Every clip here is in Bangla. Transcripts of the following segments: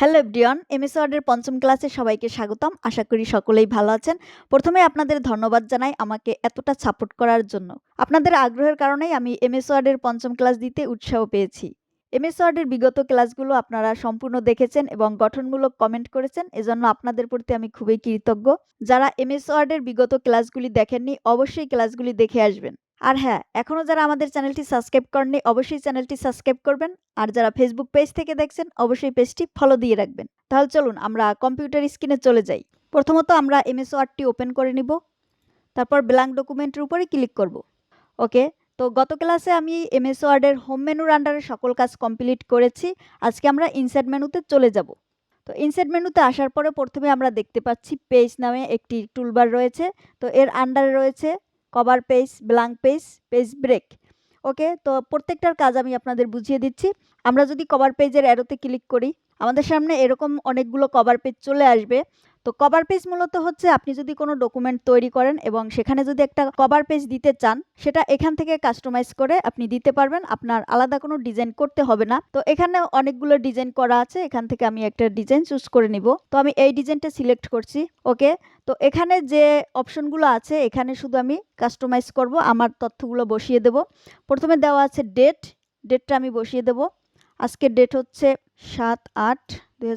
হ্যালো এভরিওয়ান এমএস ওয়ার্ডের পঞ্চম ক্লাসে সবাইকে স্বাগতম। আশা করি সকলেই ভালো আছেন। প্রথমে আপনাদের ধন্যবাদ জানাই আমাকে এতটা সাপোর্ট করার জন্য। আপনাদের আগ্রহের কারণেই আমি এমএস ওয়ার্ডের পঞ্চম ক্লাস দিতে উৎসাহ পেয়েছি। এমএস ওয়ার্ডের বিগত ক্লাসগুলো আপনারা সম্পূর্ণ দেখেছেন এবং গঠনমূলক কমেন্ট করেছেন, এজন্য আপনাদের প্রতি আমি খুবই কৃতজ্ঞ। যারা এমএস ওয়ার্ডের বিগত ক্লাসগুলি দেখেননি, অবশ্যই ক্লাসগুলি দেখে আসবেন। আর হ্যাঁ এখনও যারা আমাদের চ্যানেলটি সাবস্ক্রাইব করেননি, অবশ্যই চ্যানেলটি সাবস্ক্রাইব করবেন। আর যারা ফেসবুক পেজ থেকে দেখছেন, অবশ্যই পেজটি ফলো দিয়ে রাখবেন। তাহলে চলুন আমরা কম্পিউটার স্ক্রিনে চলে যাই। প্রথমত আমরা এমএস ওয়ার্ডটি ওপেন করে নিব। তারপর ব্ল্যাঙ্ক ডকুমেন্টের উপরে ক্লিক করব। ওকে তো গত ক্লাসে আমি এমএস ওয়ার্ডের হোম মেনুর আন্ডারে সকল কাজ কমপ্লিট করেছি। আজকে আমরা ইনসার্ট মেনুতে চলে যাব। তো ইনসার্ট মেনুতে আসার পরে প্রথমে আমরা দেখতে পাচ্ছি পেজ নামে একটি টুলবার রয়েছে। তো এর আন্ডারে রয়েছে cover page blank page page break okay তো প্রত্যেকটার কাজ আমি আপনাদের বুঝিয়ে দিচ্ছি। আমরা যদি কভার পেজের অ্যারোতে ক্লিক করি, আমাদের সামনে এরকম অনেকগুলো কভার পেজ চলে আসবে। তো কভার পেজ মূলত হচ্ছে আপনি যদি কোনো ডকুমেন্ট তৈরি করেন এবং সেখানে যদি একটা কভার পেজ দিতে চান, সেটা এখান থেকে কাস্টমাইজ করে আপনি দিতে পারবেন। আপনার আলাদা কোনো ডিজাইন করতে হবে না। তো এখানে অনেকগুলো ডিজাইন করা আছে, এখান থেকে আমি একটা ডিজাইন চুজ করে নিব। তো আমি এই ডিজাইনটা সিলেক্ট করছি ওকে তো এখানে যে অপশনগুলো আছে, এখানে শুধু আমি কাস্টমাইজ করব, আমার তথ্যগুলো বসিয়ে দেব। প্রথমে দেওয়া আছে ডেট ডেটটা আমি বসিয়ে দেব। আজকের ডেট হচ্ছে সাত আট দুই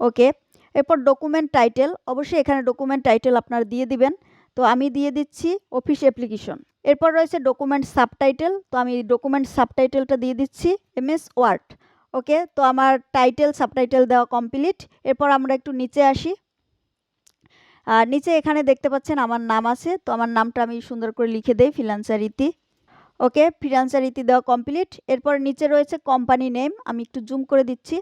ওকে এরপর ডকুমেন্ট টাইটেল অবশ্যই এখানে ডকুমেন্ট টাইটেল আপনার দিয়ে দিবেন। তো আমি দিয়ে দিচ্ছি অফিস অ্যাপ্লিকেশন এরপর রয়েছে ডকুমেন্ট সাবটাইটেল তো আমি ডকুমেন্ট সাবটাইটেলটা দিয়ে দিচ্ছি এমএস ওয়ার্ড ওকে তো আমার টাইটেল সাবটাইটেল দেওয়া কমপ্লিট এরপর আমরা একটু নিচে আসি। আর নিচে এখানে দেখতে পাচ্ছেন আমার নাম আছে, তো আমার নামটা আমি সুন্দর করে লিখে দেই ফিনান্সার ইতি ওকে ফিনান্সার ইতি দেওয়া কমপ্লিট এরপর নিচে রয়েছে কোম্পানি নেম আমি একটু জুম করে দিচ্ছি।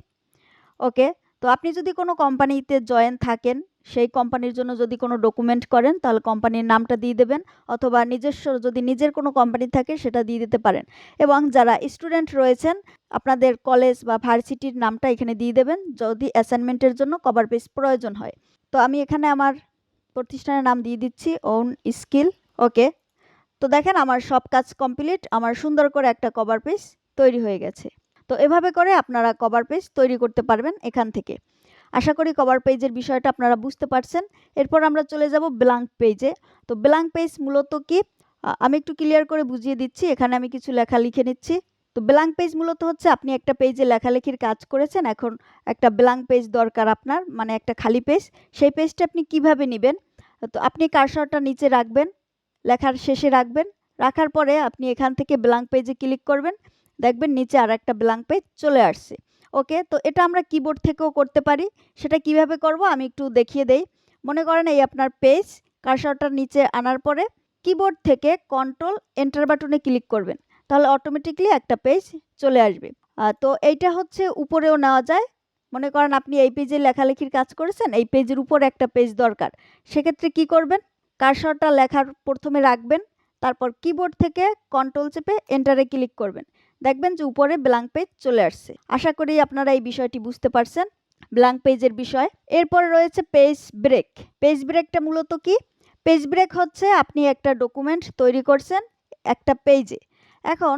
ওকে তো আপনি যদি কোনো কোম্পানিতে জয়েন থাকেন, সেই কোম্পানির জন্য যদি কোনো ডকুমেন্ট করেন, তাহলে কোম্পানির নামটা দিয়ে দেবেন অথবা নিজস্ব যদি নিজের কোনো কোম্পানি থাকে, সেটা দিয়ে দিতে পারেন। এবং যারা স্টুডেন্ট রয়েছেন, আপনাদের কলেজ বা ভার্সিটির নামটা এখানে দিয়ে দেবেন, যদি অ্যাসাইনমেন্টের জন্য কভার পেজ প্রয়োজন হয়। তো আমি এখানে আমার প্রতিষ্ঠানের নাম দিয়ে দিচ্ছি ওন স্কিল ওকে তো দেখেন, আমার সব কাজ কমপ্লিট আমার সুন্দর করে একটা কভার পেজ তৈরি হয়ে গেছে। তো এভাবে করে আপনারা কভার পেজ তৈরি করতে পারবেন এখান থেকে। আশা করি কভার পেজের বিষয়টা আপনারা বুঝতে পারছেন। এরপর আমরা চলে যাব ব্ল্যাঙ্ক পেজে তো ব্ল্যাঙ্ক পেজ মূলত কি? আমি একটু ক্লিয়ার করে বুঝিয়ে দিচ্ছি। এখানে আমি কিছু লেখা লিখে নিচ্ছি। তো ব্ল্যাঙ্ক পেজ মূলত হচ্ছে আপনি একটা পেজে লেখালেখির কাজ করেছেন। এখন একটা ব্ল্যাঙ্ক পেজ দরকার আপনার মানে একটা খালি পেজ সেই পেজটা আপনি কীভাবে নেবেন? তো আপনি কারসরটা নিচে রাখবেন, লেখার শেষে রাখবেন। রাখার পরে আপনি এখান থেকে ব্ল্যাঙ্ক পেজে ক্লিক করবেন। দেখবেন নিচে আর একটা ব্ল্যাঙ্ক পেজ চলে আসছে। ওকে তো এটা আমরা কিবোর্ড থেকেও করতে পারি। সেটা কীভাবে করব আমি একটু দেখিয়ে দেই। মনে করেন এই আপনার পেজ কারসরটা নিচে আনার পরে কিবোর্ড থেকে কন্ট্রোল এন্টার বাটনে ক্লিক করবেন। তাহলে অটোমেটিকলি একটা পেজ চলে আসবে। তো এইটা হচ্ছে উপরেও নেওয়া যায়। মনে করেন আপনি এই পেজে লেখালেখির কাজ করেছেন, এই পেজের উপর একটা পেজ দরকার। সেক্ষেত্রে কি করবেন? কারসরটা লেখার প্রথমে রাখবেন, তারপর কিবোর্ড থেকে কন্ট্রোল চেপে এন্টারে ক্লিক করবেন। দেখবেন যে উপরে ব্ল্যাঙ্ক পেজ চলে আসছে। আশা করি আপনারা এই বিষয়টি বুঝতে পারছেন। ব্ল্যাঙ্ক পেজের বিষয়। এরপরে রয়েছে পেজ ব্রেক পেজ ব্রেকটা মূলত কি? পেজ ব্রেক হচ্ছে আপনি একটা ডকুমেন্ট তৈরি করছেন একটা পেজে এখন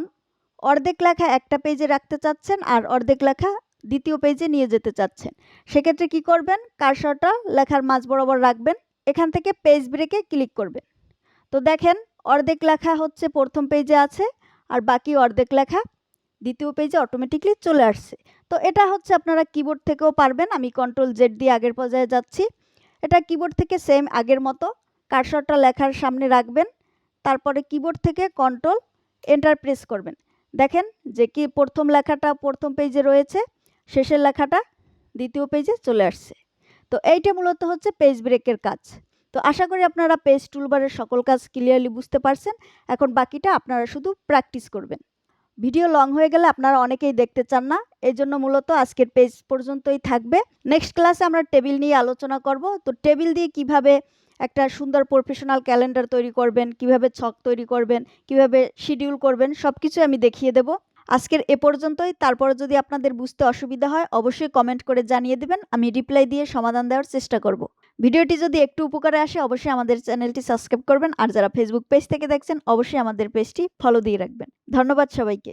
অর্ধেক লেখা একটা পেজে রাখতে চাচ্ছেন আর অর্ধেক লেখা দ্বিতীয় পেজে নিয়ে যেতে চাচ্ছেন। সেক্ষেত্রে কি করবেন? কারশটা লেখার মাঝ বরাবর রাখবেন। এখান থেকে পেজ ব্রেকে ক্লিক করবেন। তো দেখেন, অর্ধেক লেখা হচ্ছে প্রথম পেজে আছে। আর বাকি অর্ধেক লেখা দ্বিতীয় পেজে অটোমেটিকলি চলে আসছে। তো এটা হচ্ছে আপনারা কিবোর্ড থেকেও পারবেন। আমি কন্ট্রোল জেড দিয়ে আগের পর্যায়ে যাচ্ছি। এটা কিবোর্ড থেকে সেম আগের মতো। কারশরটা লেখার সামনে রাখবেন। তারপরে কিবোর্ড থেকে কন্ট্রোল এন্টার প্রেস করবেন। দেখেন যে কি প্রথম লেখাটা প্রথম পেজে রয়েছে, শেষের লেখাটা দ্বিতীয় পেজে চলে আসছে। তো এইটা মূলত হচ্ছে পেজ ব্রেকের কাজ। তো আশা করি আপনারা পেজ টুলবারের সকল কাজ ক্লিয়ারলি বুঝতে পারছেন। এখন বাকিটা আপনারা শুধু প্র্যাকটিস করবেন। ভিডিও লং হয়ে গেলে আপনারা অনেকেই দেখতে চান না, এই জন্য মূলত আজকের পেজ পর্যন্তই থাকবে। নেক্সট ক্লাসে আমরা টেবিল নিয়ে আলোচনা করব। তো টেবিল দিয়ে কীভাবে একটা সুন্দর প্রফেশনাল ক্যালেন্ডার তৈরি করবেন, কীভাবে ছক তৈরি করবেন, কীভাবে শিডিউল করবেন সব কিছু আমি দেখিয়ে দেব। আজকের এ পর্যন্তই। তারপর যদি আপনাদের বুঝতে অসুবিধা হয়, অবশ্যই কমেন্ট করে জানিয়ে দেবেন। আমি রিপ্লাই দিয়ে সমাধান দেওয়ার চেষ্টা করব। ভিডিওটি যদি একটু উপকারে আসে, অবশ্যই আমাদের চ্যানেলটি সাবস্ক্রাইব করবেন। আর যারা ফেসবুক পেজ থেকে দেখছেন, অবশ্যই আমাদের পেজটি ফলো দিয়ে রাখবেন। ধন্যবাদ সবাইকে।